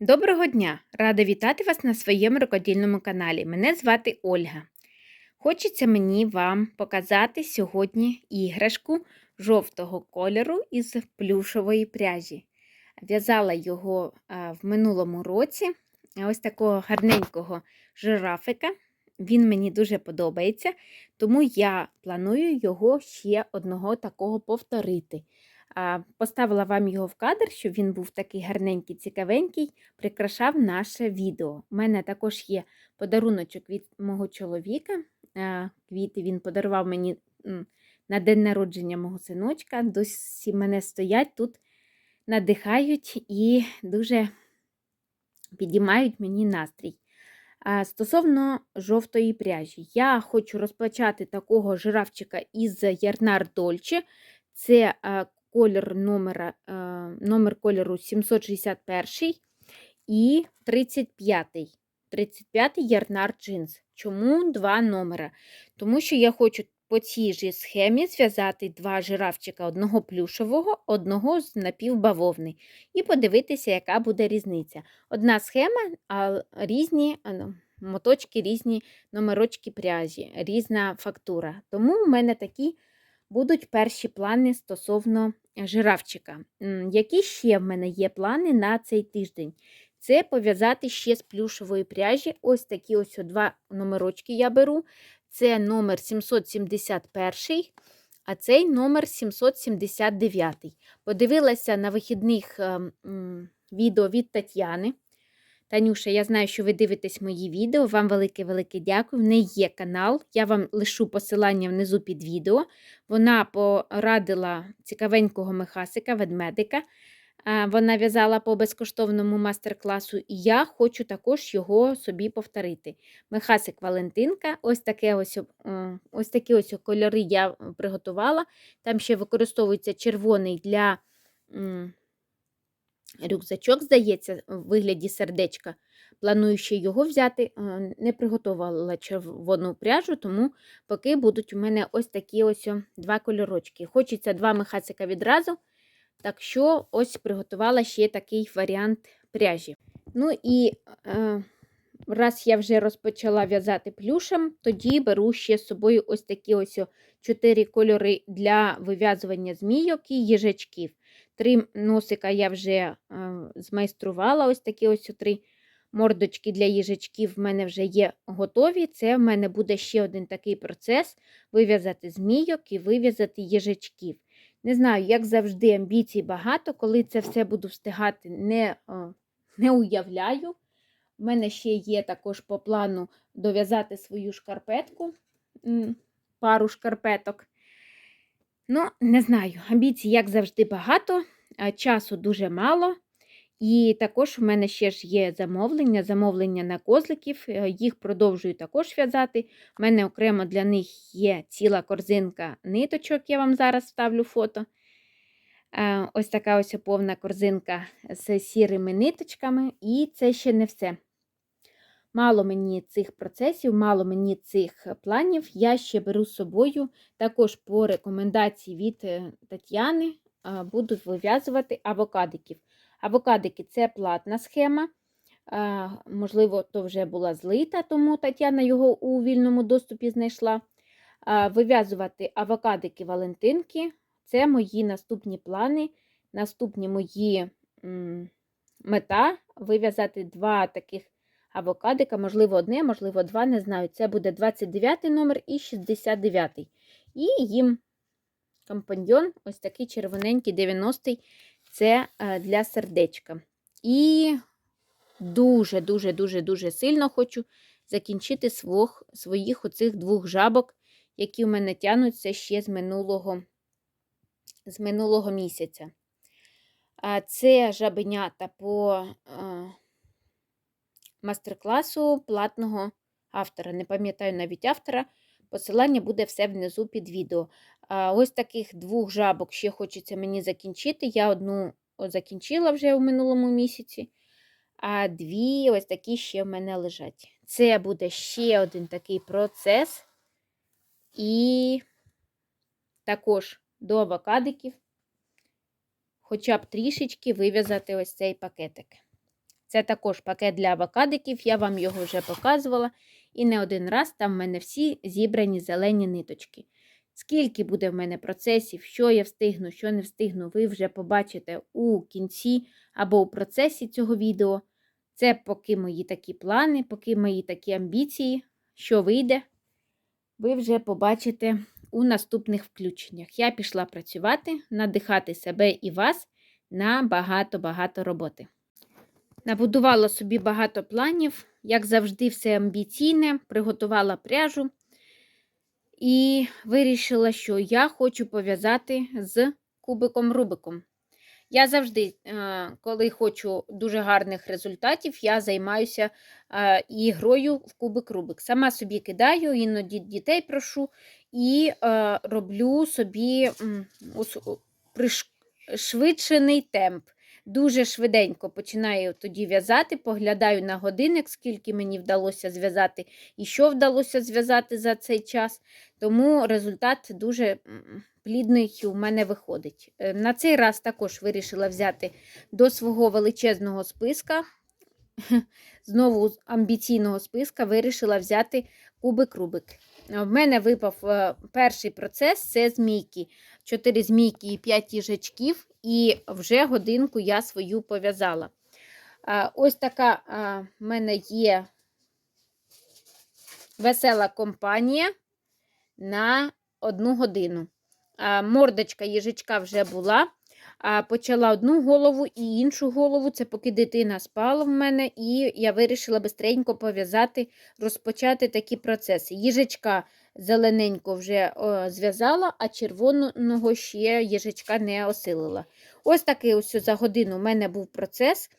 Доброго дня! Рада вітати вас на своєму рукодільному каналі. Мене звати Ольга. Хочеться мені вам показати сьогодні іграшку жовтого кольору із плюшової пряжі. В'язала його в минулому році. Ось такого гарненького жирафика. Він мені дуже подобається, тому я планую його ще одного такого повторити. Поставила вам його в кадр, щоб він був такий гарненький, цікавенький, прикрашав наше відео. У мене також є подаруночок від мого чоловіка. Квіти він подарував мені на день народження мого синочка. Досі мене стоять тут, надихають і дуже підіймають мені настрій. Стосовно жовтої пряжі, я хочу розпочати такого жирафчика із Ярнар Дольче. Це колір номера, е, номер кольору 761 і 35 35 Ярнар джинс. Чому два номера? Тому що я хочу по цій же схемі зв'язати два жирафчика одного плюшового, одного з напівбавовни. І подивитися, яка буде різниця. Одна схема, а різні ну, моточки, різні номерочки пряжі, різна фактура. Тому в мене такі будуть перші плани стосовно жирафчика. Які ще в мене є плани на цей тиждень? Це пов'язати ще з плюшової пряжі. Ось такі ось два номерочки я беру. Це номер 771, а цей номер 779. Подивилася на вихідних ем, відео від Тетяни. Танюша, я знаю, що ви дивитесь мої відео. Вам велике-велике дякую. В неї є канал. Я вам лишу посилання внизу під відео. Вона порадила цікавенького мехасика, ведмедика. Вона в'язала по безкоштовному мастер-класу, і я хочу також його собі повторити. Мехасик Валентинка, ось таке ось, ось такі ось кольори я приготувала. Там ще використовується червоний для рюкзачок, здається, в вигляді сердечка. Планую його взяти, не приготувала червону пряжу, тому поки будуть у мене ось такі ось два кольорочки. Хочеться два мехацика відразу. Так що ось приготувала ще такий варіант пряжі. Ну і е, раз я вже розпочала в'язати плюшем, тоді беру ще з собою ось такі ось чотири кольори для вив'язування змійок і їжачків. Три носика я вже е, змайструвала ось такі ось три мордочки для їжачків в мене вже є готові. Це в мене буде ще один такий процес: вив'язати змійок і вив'язати їжачків. Не знаю, як завжди, амбіцій багато, коли це все буду встигати, не, не уявляю. У мене ще є також по плану дов'язати свою шкарпетку, пару шкарпеток. Ну, не знаю, амбіцій, як завжди, багато, а часу дуже мало. І також у мене ще ж є замовлення, замовлення на козликів, е, їх продовжую також в'язати. У мене окремо для них є ціла корзинка ниточок, я вам зараз вставлю фото. Е, ось така ось повна корзинка з сірими ниточками, і це ще не все. Мало мені цих процесів, мало мені цих планів. Я ще беру з собою також по рекомендації від е, Тетяни буду вив'язувати авокадиків. Авокадики це платна схема. Можливо, то вже була злита, тому Тетяна його у вільному доступі знайшла. Вив'язувати авокадики Валентинки це мої наступні плани, наступні мої мета вив'язати два таких авокадика, можливо, одне, можливо, два, не знаю. Це буде 29 номер і 69. І їм компаньйон ось такий червоненький 90-й це е, для сердечка. І дуже-дуже-дуже-дуже сильно хочу закінчити свох, своїх оцих двох жабок, які у мене тянуться ще з минулого, з минулого місяця. Це жабенята по е, мастер-класу платного автора. Не пам'ятаю навіть автора. Посилання буде все внизу під відео. Ось таких двох жабок ще хочеться мені закінчити. Я одну закінчила вже у минулому місяці, а дві ось такі ще в мене лежать. Це буде ще один такий процес. І також до авокадиків, хоча б трішечки вив'язати ось цей пакетик. Це також пакет для авокадиків, я вам його вже показувала. І не один раз там в мене всі зібрані зелені ниточки. Скільки буде в мене процесів, що я встигну, що не встигну, ви вже побачите у кінці або у процесі цього відео. Це поки мої такі плани, поки мої такі амбіції, що вийде, ви вже побачите у наступних включеннях. Я пішла працювати, надихати себе і вас на багато-багато роботи. Набудувала собі багато планів, як завжди, все амбіційне, приготувала пряжу і вирішила, що я хочу пов'язати з кубиком Рубиком. Я завжди, е, коли хочу дуже гарних результатів, я займаюся е, ігрою в кубик Рубик. Сама собі кидаю, іноді дітей прошу і е, роблю собі пришвидшений темп. Дуже швиденько починаю тоді в'язати, поглядаю на годинник, скільки мені вдалося зв'язати і що вдалося зв'язати за цей час. Тому результат дуже плідний у мене виходить. Е, на цей раз також вирішила взяти до свого величезного списка, знову амбіційного списка, вирішила взяти кубик-рубик. В мене випав е, перший процес це змійки. Чотири змійки і 5 їжачків, і вже годинку я свою пов'язала. Ось така в мене є весела компанія на одну годину. Мордочка їжачка вже була. Почала одну голову і іншу голову. Це поки дитина спала в мене, і я вирішила бистренько пов'язати, розпочати такі процеси. Їжачка зелененько вже зв'язала, а червоного ще їжачка не осилила. Ось такий ось за годину в мене був процес.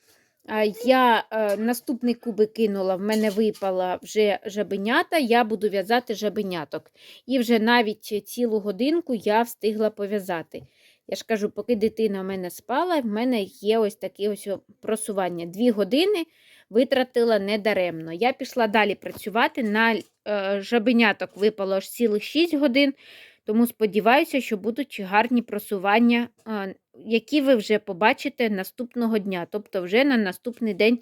Я е, наступний кубик кинула, в мене випала вже жабенята, я буду в'язати жабеняток. І вже навіть цілу годинку я встигла пов'язати. Я ж кажу, поки дитина в мене спала, в мене є ось таке ось просування. Дві години витратила недаремно. Я пішла далі працювати. На е, жабеняток випало аж цілих 6 годин, тому сподіваюся, що будуть гарні просування, е, які ви вже побачите наступного дня. Тобто, вже на наступний день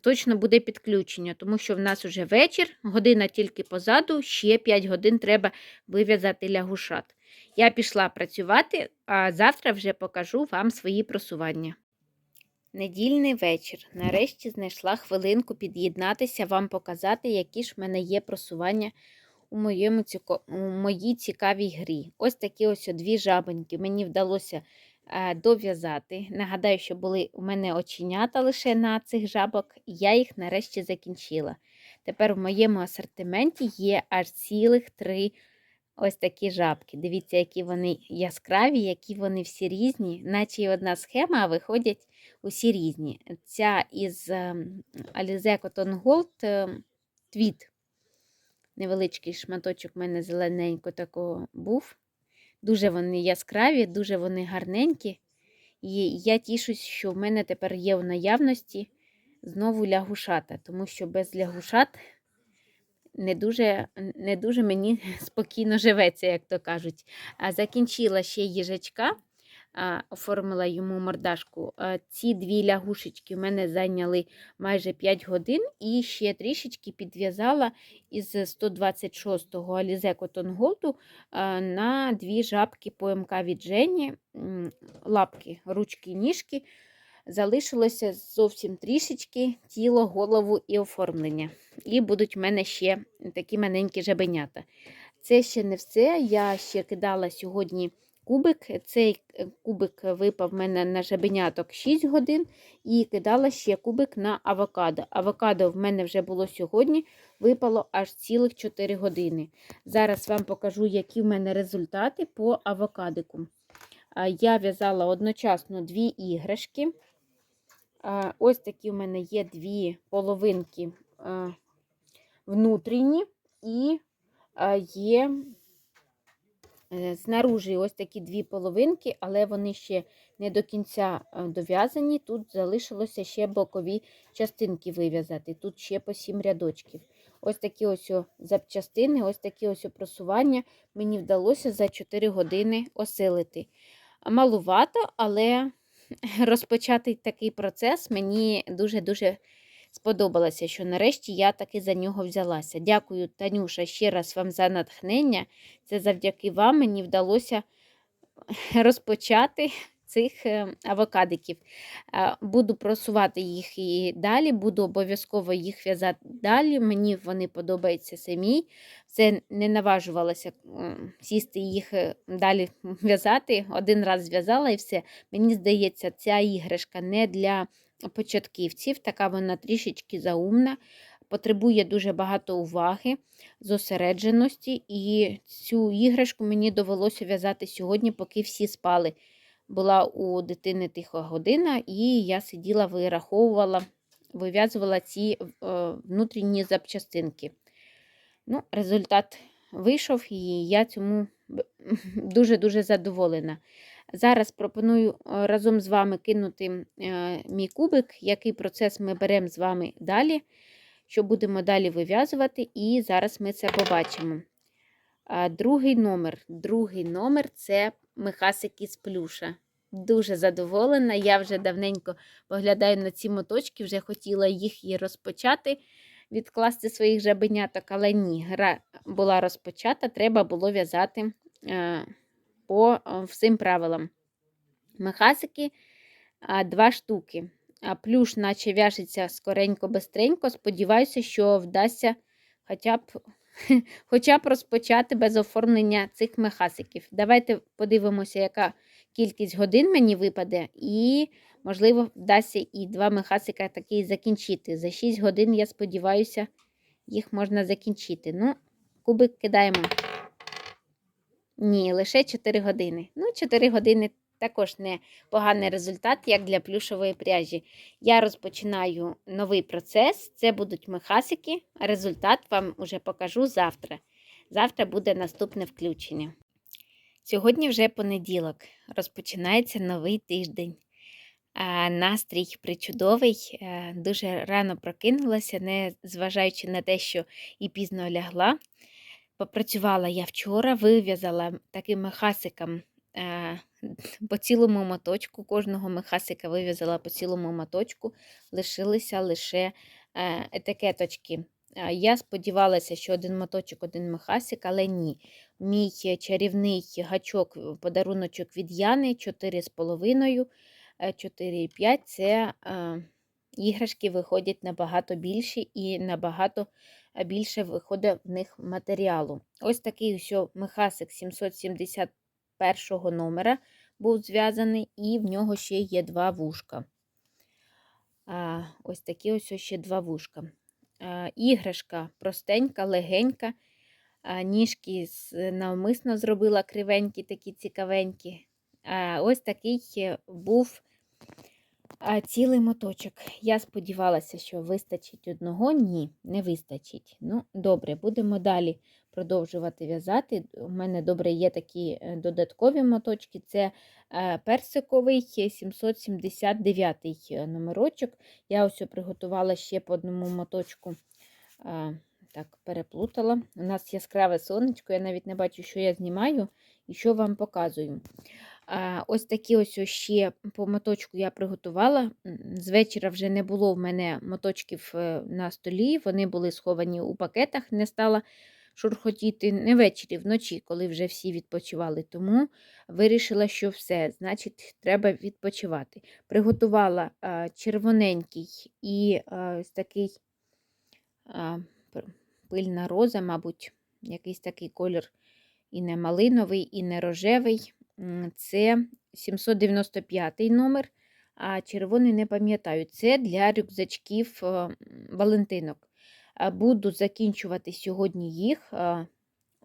точно буде підключення, тому що в нас вже вечір, година тільки позаду, ще 5 годин треба вив'язати лягушат. Я пішла працювати, а завтра вже покажу вам свої просування. Недільний вечір. Нарешті знайшла хвилинку під'єднатися, вам показати, які ж в мене є просування у моєму, у моїй цікавій грі. Ось такі ось дві жабоньки. Мені вдалося е, дов'язати. Нагадаю, що були у мене оченята лише на цих жабок, і я їх нарешті закінчила. Тепер в моєму асортименті є аж цілих три ось такі жабки. Дивіться, які вони яскраві, які вони всі різні, наче й одна схема, а виходять усі різні. Ця із ем, Alize Cotton Gold ем, твіт. Невеличкий шматочок в мене зелененько такого був. Дуже вони яскраві, дуже вони гарненькі. І я тішусь, що в мене тепер є в наявності знову лягушата, тому що без лягушат не дуже не дуже мені спокійно живеться, як то кажуть. Закінчила ще їжачка, оформила йому мордашку. Ці дві лягушечки в мене зайняли майже 5 годин і ще трішечки підв'язала із 126-го Alize Cotton на дві жабки по МК від Жені, лапки, ручки, ніжки. Залишилося зовсім трішечки тіло, голову і оформлення. І будуть в мене ще такі маленькі жабенята. Це ще не все. Я ще кидала сьогодні кубик. Цей е, кубик випав в мене на жабеняток 6 годин, і кидала ще кубик на авокадо. Авокадо в мене вже було сьогодні, випало аж цілих 4 години. Зараз вам покажу, які в мене результати по авокадику. Я в'язала одночасно дві іграшки. Ось такі в мене є дві половинки внутрішні і є е, знаружі ось такі дві половинки, але вони ще не до кінця дов'язані. Тут залишилося ще бокові частинки вив'язати. Тут ще по сім рядочків. Ось такі ось запчастини, ось такі ось просування мені вдалося за 4 години осилити. Малувато, але розпочати такий процес. Мені дуже-дуже сподобалося, що нарешті я таки за нього взялася. Дякую, Танюша, ще раз вам за натхнення. Це завдяки вам мені вдалося розпочати цих е, авокадиків. Буду просувати їх і далі, буду обов'язково їх в'язати далі. Мені вони подобаються самі. Це не наважувалося м, сісти їх е, далі в'язати. Один раз зв'язала і все. Мені здається, ця іграшка не для початківців, така вона трішечки заумна. Потребує дуже багато уваги, зосередженості, і цю іграшку мені довелося в'язати сьогодні, поки всі спали. Була у дитини тиха година, і я сиділа, вираховувала, вив'язувала ці е, внутрішні запчастинки. Ну, Результат вийшов, і я цьому дуже-дуже задоволена. Зараз пропоную е, разом з вами кинути е, мій кубик, який процес ми беремо з вами далі, що будемо далі вив'язувати, і зараз ми це побачимо. Другий номер. Другий номер це мехасики з плюша. Дуже задоволена. Я вже давненько поглядаю на ці моточки, вже хотіла їх і розпочати, відкласти своїх жабеняток, але ні, гра була розпочата, треба було в'язати е, по е, всім правилам. Мехасики два штуки. А плюш, наче в'яжеться скоренько-бестренько. Сподіваюся, що вдасться хоча б хоча б розпочати без оформлення цих мехасиків. Давайте подивимося, яка кількість годин мені випаде, і, можливо, вдасться і два мехасика такі закінчити. За 6 годин, я сподіваюся, їх можна закінчити. Ну, кубик кидаємо. Ні, лише 4 години. Ну, 4 години також не поганий результат, як для плюшової пряжі. Я розпочинаю новий процес. Це будуть мехасики. Результат вам уже покажу завтра. Завтра буде наступне включення. Сьогодні вже понеділок, розпочинається новий тиждень. Настрій причудовий, е, дуже рано прокинулася, не зважаючи на те, що і пізно лягла. Попрацювала я вчора, вив'язала таким мехасиком по цілому моточку. Кожного мехасика вив'язала по цілому моточку, лишилися лише е, етикеточки. Е, Я сподівалася, що один моточок, один мехасик, але ні. Мій чарівний гачок, подаруночок від Яни 4,5, 4,5 це е, іграшки виходять набагато більші і набагато е, більше виходить в них матеріалу. Ось такий ось мехасик 771 номера був зв'язаний, і в нього ще є два вушка. А, Ось такі ось ще два вушка. А, Іграшка простенька, легенька. А, Ніжки навмисно зробила кривенькі, такі цікавенькі. А, Ось такий був а, цілий моточок. Я сподівалася, що вистачить одного. Ні, не вистачить. Ну, добре, будемо далі продовжувати в'язати. У мене добре є такі е, додаткові моточки. Це е, персиковий 779 е, номерочок. Я ось приготувала ще по одному моточку. Так, переплутала. У нас яскраве сонечко, я навіть не бачу, що я знімаю і що вам показую. Ось такі ось ще по моточку я приготувала. М, З вечора вже не було в мене моточків на столі, вони були сховані у пакетах, не стала шурхотіти не ввечері, вночі, коли вже всі відпочивали. Тому вирішила, що все, значить, треба відпочивати. Приготувала червоненький і ось такий пильна роза, мабуть, якийсь такий колір і не малиновий, і не рожевий. Це 795 номер, а червоний не пам'ятаю. Це для рюкзачків е, Валентинок. Буду закінчувати сьогодні їх.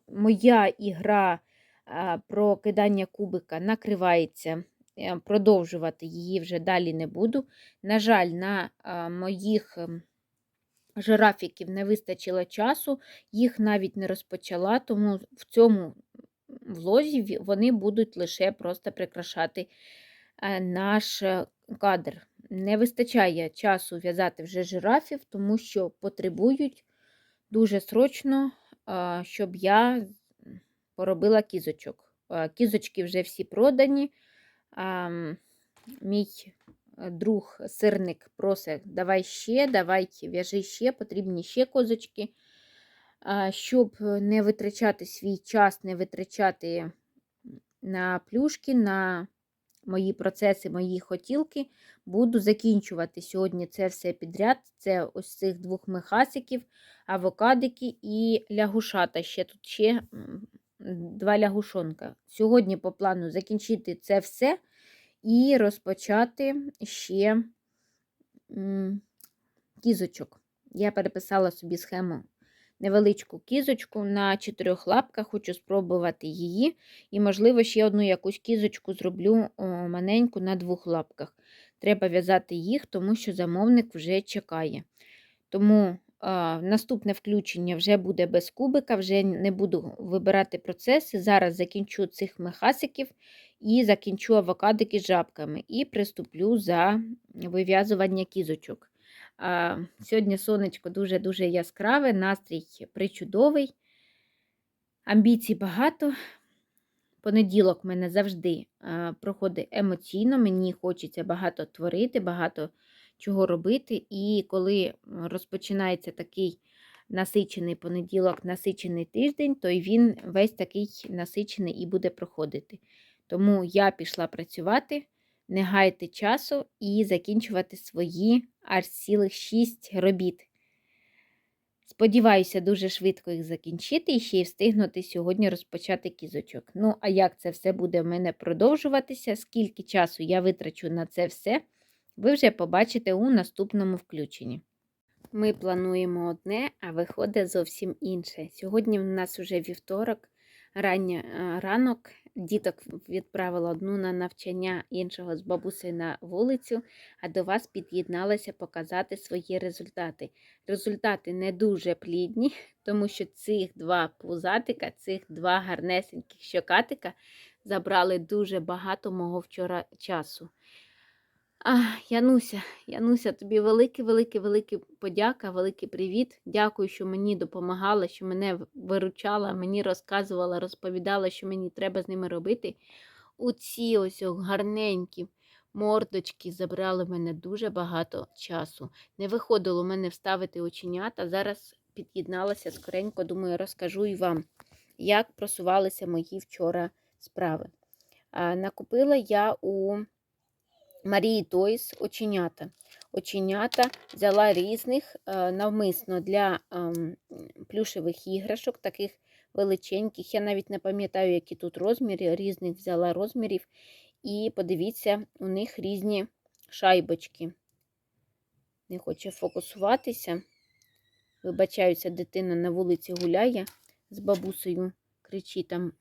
Моя ігра про кидання кубика накривається. Продовжувати її вже далі не буду. На жаль, на моїх ем, жирафіків не вистачило часу, їх навіть не розпочала, тому в цьому влозі вони будуть лише просто прикрашати е, наш е, кадр. Не вистачає часу в'язати вже жирафів, тому що потребують дуже срочно, щоб я поробила кізочок. Кізочки вже всі продані. мій е, друг сирник просить, давай ще, давай в'яжи ще, потрібні ще козочки. Щоб не витрачати свій час, не витрачати на плюшки, на мої процеси, мої хотілки, буду закінчувати сьогодні це все підряд. Це ось цих двох мехасиків, авокадики і лягушата. Ще тут ще два лягушонка. Сьогодні по плану закінчити це все і розпочати ще кізочок. Я переписала собі схему невеличку кізочку на чотирьох лапках, хочу спробувати її. І, можливо, ще одну якусь кізочку зроблю маленьку на двох лапках. Треба в'язати їх, тому що замовник вже чекає. Тому а, наступне включення вже буде без кубика, вже не буду вибирати процеси. Зараз закінчу цих мехасиків і закінчу авокадики з жабками і приступлю за вив'язування кізочок. Сьогодні сонечко дуже-дуже яскраве, настрій причудовий, амбіцій багато. Понеділок в мене завжди проходить емоційно, мені хочеться багато творити, багато чого робити. І коли розпочинається такий насичений понеділок, насичений тиждень, то він весь такий насичений і буде проходити. Тому я пішла працювати не гаяти часу і закінчувати свої аж цілих 6 робіт. Сподіваюся, дуже швидко їх закінчити і ще й встигнути сьогодні розпочати кізочок. Ну, а як це все буде в мене продовжуватися, скільки часу я витрачу на це все, ви вже побачите у наступному включенні. Ми плануємо одне, а виходить зовсім інше. Сьогодні в нас вже вівторок, рання, ранок, Діток відправила одну на навчання, іншого з бабусею на вулицю, а до вас під'єдналася показати свої результати. Результати не дуже плідні, тому що цих два пузатика, цих два гарнесеньких щокатика забрали дуже багато мого вчора часу. А, Януся, Януся, тобі великий подяка, великий привіт. Дякую, що мені допомагала, що мене виручала, мені розказувала, розповідала, що мені треба з ними робити. У ці ось гарненькі мордочки забрали в мене дуже багато часу. Не виходило в мене вставити оченята. Зараз під'єдналася скоренько, думаю, розкажу і вам, як просувалися мої вчора справи. А, Накупила я у. Марії Тойс оченята. Оченята взяла різних е, навмисно для ем, плюшевих іграшок, таких величеньких. Я навіть не пам'ятаю, які тут розміри, різних взяла розмірів. І подивіться, у них різні шайбочки. Не хоче фокусуватися. Вибачаюся, дитина на вулиці гуляє з бабусею, кричить там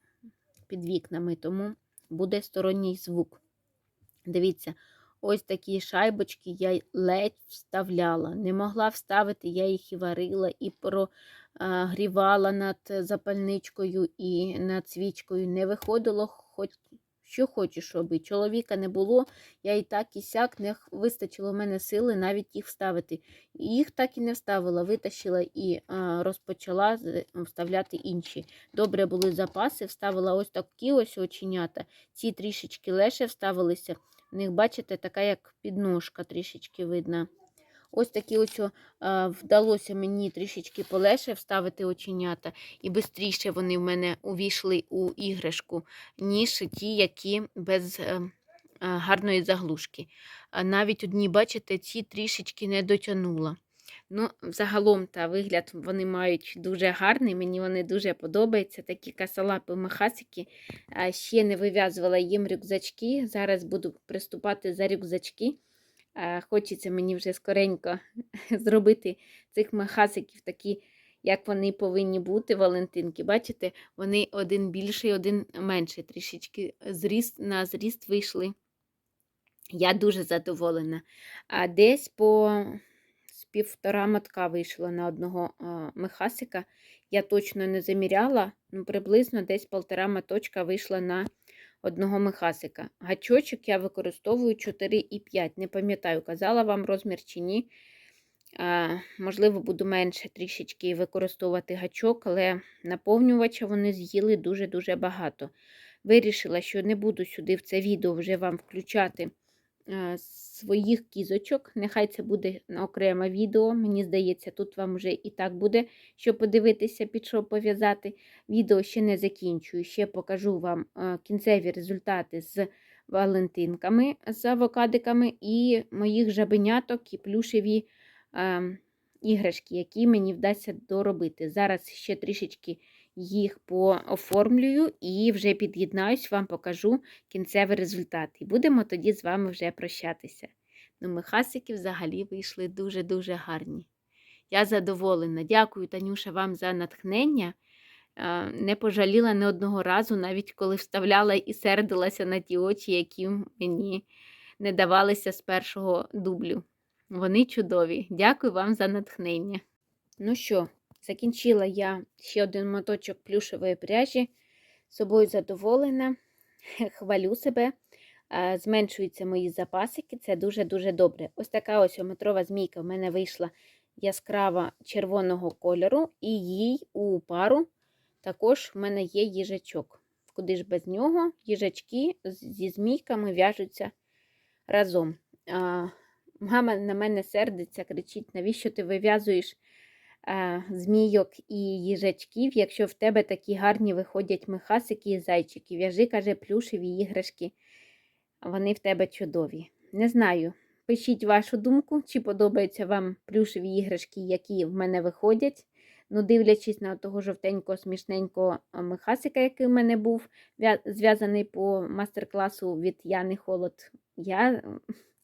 під вікнами, тому буде сторонній звук. Дивіться, ось такі шайбочки я ледь вставляла. Не могла вставити, я їх і варила, і прогрівала над запальничкою і над свічкою. Не виходило, хоч що хочеш робити. Чоловіка не було, я і так і сяк не вистачило в мене сили навіть їх вставити. Їх так і не вставила, витащила і а, розпочала вставляти інші. Добре були запаси, вставила ось такі ось оченята. Ці трішечки леше вставилися. В них, бачите, така як підножка трішечки видна. Ось такі ось а, вдалося мені трішечки полегше вставити оченята, і швидше вони в мене увійшли у іграшку, ніж ті, які без а, е, гарної заглушки. Навіть одні, бачите, ці трішечки не дотягнула. Ну, Загалом та вигляд вони мають дуже гарний, мені вони дуже подобаються. Такі касалапи махасики. Ще не вив'язувала їм рюкзачки. Зараз буду приступати за рюкзачки. Хочеться мені вже скоренько зробити цих махасиків такі, як вони повинні бути, Валентинки. Бачите, вони один більший, один менший. Трішечки зріст, на зріст вийшли. Я дуже задоволена. А десь по півтора мотка вийшло на одного мехасика. Я точно не заміряла, ну приблизно десь полтора моточка вийшло на одного мехасика. Гачочок я використовую 4,5. Не пам'ятаю, казала вам розмір чи ні. А, Можливо, буду менше трішечки використовувати гачок, але наповнювача вони з'їли дуже-дуже багато. Вирішила, що не буду сюди в це відео вже вам включати своїх кізочок. Нехай це буде окреме відео. Мені здається, тут вам вже і так буде що подивитися, під що пов'язати. Відео ще не закінчую. Ще покажу вам е, кінцеві результати з валентинками, з авокадиками і моїх жабеняток і плюшеві е, іграшки, які мені вдасться доробити. Зараз ще трішечки їх пооформлюю і вже під'єднаюсь, вам покажу кінцевий результат. І будемо тоді з вами вже прощатися. Ну, мехасики взагалі вийшли дуже-дуже гарні. Я задоволена. Дякую, Танюша, вам за натхнення. Е, Не пожаліла не одного разу, навіть коли вставляла і сердилася на ті очі, які мені не давалися з першого дублю. Вони чудові. Дякую вам за натхнення. Ну що, закінчила я ще один моточок плюшевої пряжі. Собою задоволена, хвалю себе. Зменшуються мої запасики, це дуже-дуже добре. Ось така ось метрова змійка в мене вийшла яскрава червоного кольору, і їй у пару також в мене є їжачок. Куди ж без нього їжачки зі змійками в'яжуться разом. А, Мама на мене сердиться, кричить, навіщо ти вив'язуєш змійок і їжачків, якщо в тебе такі гарні виходять мехасики і зайчики. В'яжи, каже, плюшеві іграшки. Вони в тебе чудові. Не знаю. Пишіть вашу думку, чи подобаються вам плюшеві іграшки, які в мене виходять. Ну, дивлячись на того жовтенького, смішненького мехасика, який в мене був, зв'язаний по мастер-класу від Яни Холод, я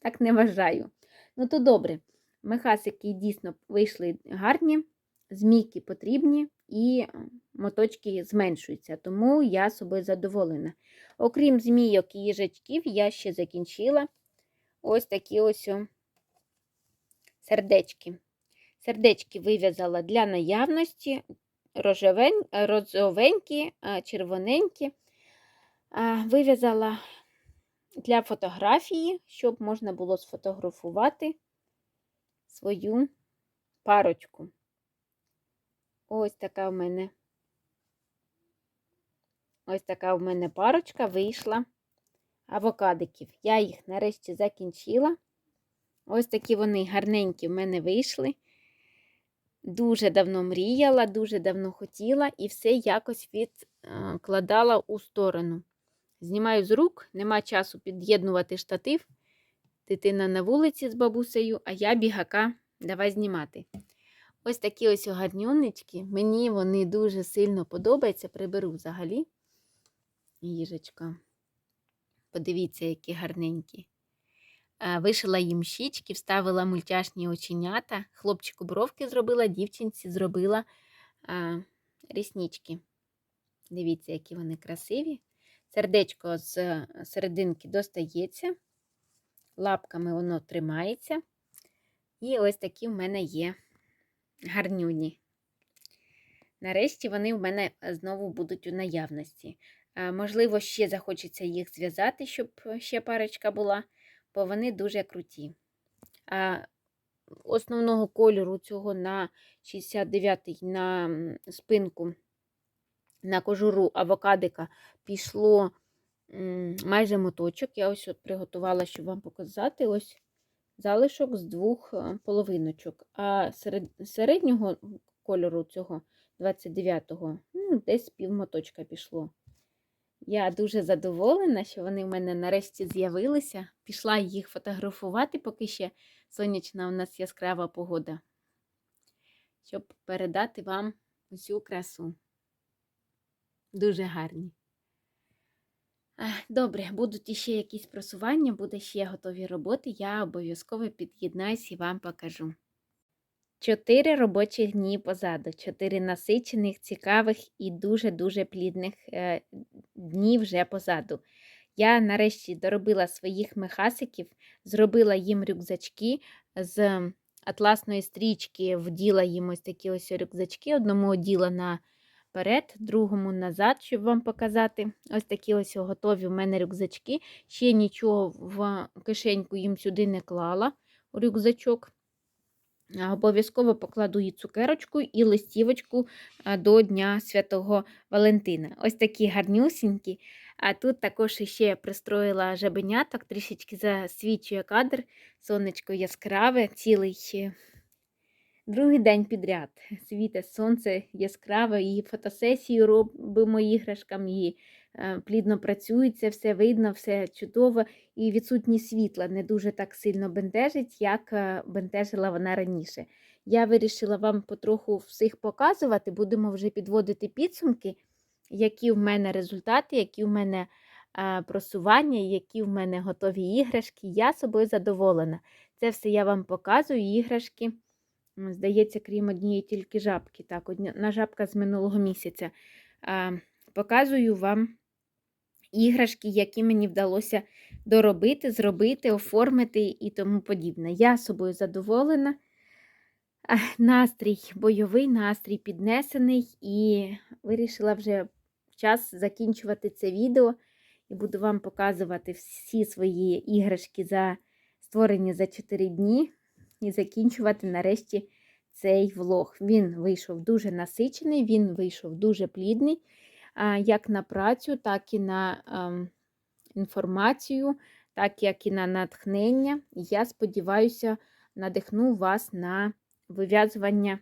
так не вважаю. Ну, то добре. Мехасики дійсно вийшли гарні, змійки потрібні і моточки зменшуються, тому я собою задоволена. Окрім змійок і їжачків, я ще закінчила ось такі ось сердечки. Сердечки вив'язала для наявності, розовенькі, червоненькі. Вив'язала для фотографії, щоб можна було сфотографувати свою парочку. Ось така в мене. Ось така в мене парочка вийшла авокадиків. Я їх нарешті закінчила. Ось такі вони гарненькі в мене вийшли. Дуже давно мріяла, дуже давно хотіла і все якось відкладала у сторону. Знімаю з рук, нема часу під'єднувати штатив. Дитина на вулиці з бабусею, а я бігака, давай знімати. Ось такі ось гарнюнечки. Мені вони дуже сильно подобаються. Приберу взагалі їжечка. Подивіться, які гарненькі. Вишила їм щічки, вставила мультяшні оченята, хлопчику бровки зробила, дівчинці зробила а, ріснички. Дивіться, які вони красиві. Сердечко з серединки достається, лапками воно тримається. І ось такі в мене є гарнюні. Нарешті вони в мене знову будуть у наявності. Можливо, ще захочеться їх зв'язати, щоб ще парочка була, бо вони дуже круті. Основного кольору цього на 69-й на спинку, на кожуру авокадика пішло майже моточок. Я ось от приготувала, щоб вам показати ось залишок з двох половиночок. А серед, середнього кольору цього 29-го ну, десь півмоточка пішло. Я дуже задоволена, що вони в мене нарешті з'явилися. Пішла їх фотографувати, поки ще сонячна у нас яскрава погода, щоб передати вам усю красу. Дуже гарні. Добре, будуть іще якісь просування, буде ще готові роботи. Я обов'язково під'єднаюсь і вам покажу. Чотири робочих дні позаду, чотири насичених, цікавих і дуже-дуже плідних е, дні вже позаду. Я нарешті доробила своїх мехасиків, зробила їм рюкзачки з атласної стрічки, вділа їм ось такі ось рюкзачки. Одному оділа наперед, другому назад, щоб вам показати. Ось такі ось готові в мене рюкзачки. Ще нічого в кишеньку їм сюди не клала у рюкзачок. Обов'язково покладу і цукерочку, і листівочку до Дня Святого Валентина. Ось такі гарнюсінькі. А тут також ще пристроїла жабеняток, трішечки засвічує кадр, сонечко яскраве, цілий другий день підряд. Світе сонце яскраве, і фотосесію робимо іграшкам, і е, плідно працюється, все видно, все чудово, і відсутність світла не дуже так сильно бентежить, як е, бентежила вона раніше. Я вирішила вам потроху всіх показувати, будемо вже підводити підсумки, які в мене результати, які в мене е, просування, які в мене готові іграшки. Я собою задоволена. Це все я вам показую, іграшки. Здається, крім однієї тільки жабки. Так, одна жабка з минулого місяця. А, Показую вам іграшки, які мені вдалося доробити, зробити, оформити і тому подібне. Я собою задоволена. Настрій бойовий, настрій піднесений, і вирішила вже час закінчувати це відео. І буду вам показувати всі свої іграшки за створені за 4 дні і закінчувати нарешті цей влог. Він вийшов дуже насичений, він вийшов дуже плідний, як на працю, так і на ем, інформацію, так як і на натхнення. Я сподіваюся, надихну вас на вив'язування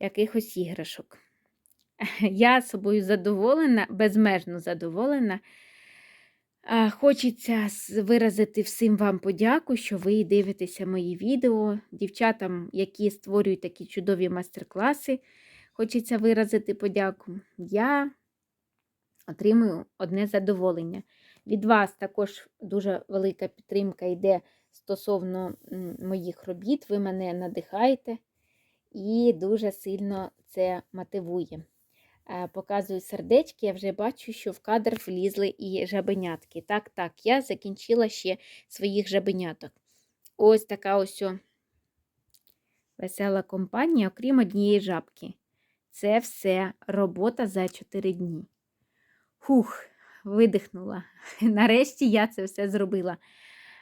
якихось іграшок. Я собою задоволена, безмежно задоволена. Хочеться виразити всім вам подяку, що ви дивитеся мої відео. Дівчатам, які створюють такі чудові майстер-класи, хочеться виразити подяку. Я отримую одне задоволення. Від вас також дуже велика підтримка йде стосовно моїх робіт. Ви мене надихаєте і дуже сильно це мотивує. Е, Показую сердечки, я вже бачу, що в кадр влізли і жабенятки. Так, так, я закінчила ще своїх жабеняток. Ось така ось весела компанія, окрім однієї жабки. Це все робота за 4 дні. Хух, видихнула. Нарешті я це все зробила.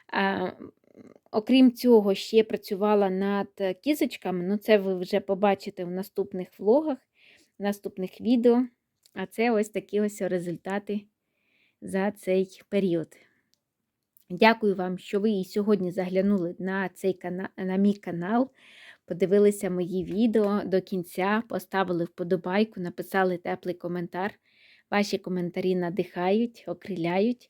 А, окрім цього, ще працювала над кізочками. Ну, це ви вже побачите в наступних влогах, наступних відео. А це ось такі ось результати за цей період. Дякую вам, що ви і сьогодні заглянули на, цей кана... на мій канал, подивилися мої відео до кінця, поставили вподобайку, написали теплий коментар. Ваші коментарі надихають, окриляють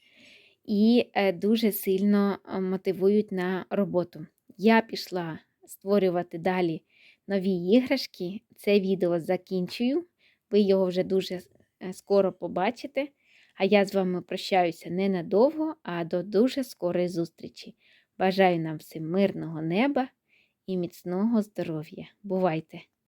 і е, дуже сильно е, мотивують на роботу. Я пішла створювати далі нові іграшки. Це відео закінчую. Ви його вже дуже е, скоро побачите. А я з вами прощаюся ненадовго, а до дуже скорої зустрічі. Бажаю нам всім мирного неба і міцного здоров'я. Бувайте!